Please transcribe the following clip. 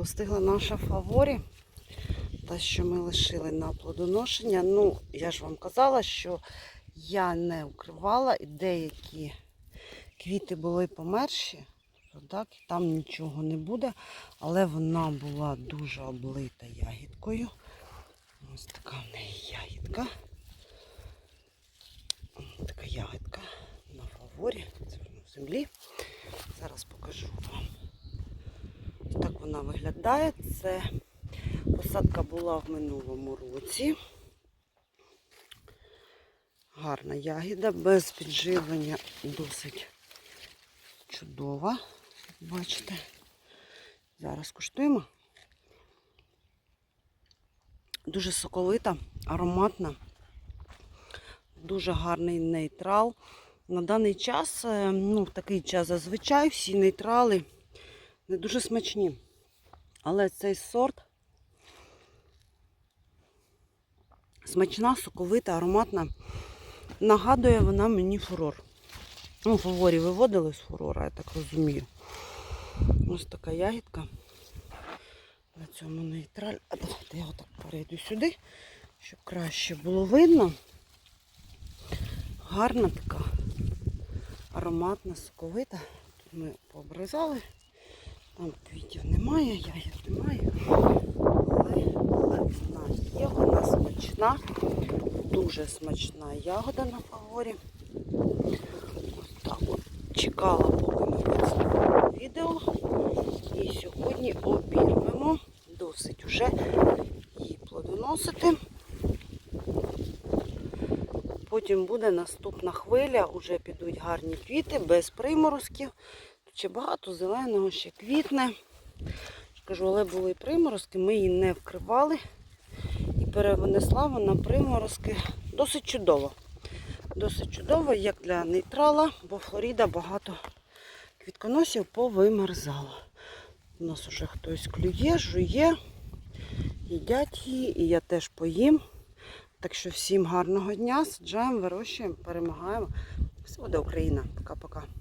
достигла наша фаворі. Та, що ми лишили на плодоношення. Ну, я ж вам казала, що я не укривала і деякі квіти були померші. Так, там нічого не буде, але вона була дуже облита ягідкою. Ось така в неї ягідка. Така ягідка на фаворі. Це в землі. Зараз покажу вам. Ось так вона виглядає. Це посадка була в минулому році. Гарна ягіда, без підживлення досить чудова. Бачите. Зараз куштуємо. Дуже соковита, ароматна, дуже гарний нейтрал. На даний час, е, ну, в такий час зазвичай всі нейтрали не дуже смачні. Але цей сорт смачна, соковита, ароматна. Нагадує вона мені фурор. Ну, фаворі виводили з фурора, я так розумію. Ось така ягідка. На цьому нейтраль. А давайте я отак перейду сюди, щоб краще було видно. Гарна така, ароматна, соковита. Тут ми пообрізали. Там квітів немає, ягід немає. Але, але вона є, вона смачна, дуже смачна ягода на фаворі. Ось так от чекала, поки ми вицепимо відео. І сьогодні обірвемо. Досить уже її плодоносити. Потім буде наступна хвиля, уже підуть гарні квіти, без приморозків. Ще багато зеленого, ще квітне. Кажу, але були приморозки, ми її не вкривали. І перенесла вона приморозки досить чудово. Досить чудово, як для нейтрала, бо Флоріда багато квітконосів повимерзала. У нас вже хтось клює, жує, їдять її, і я теж поїм. Так що всім гарного дня, саджаємо, вирощуємо, перемагаємо. Все буде Україна. Пока-пока.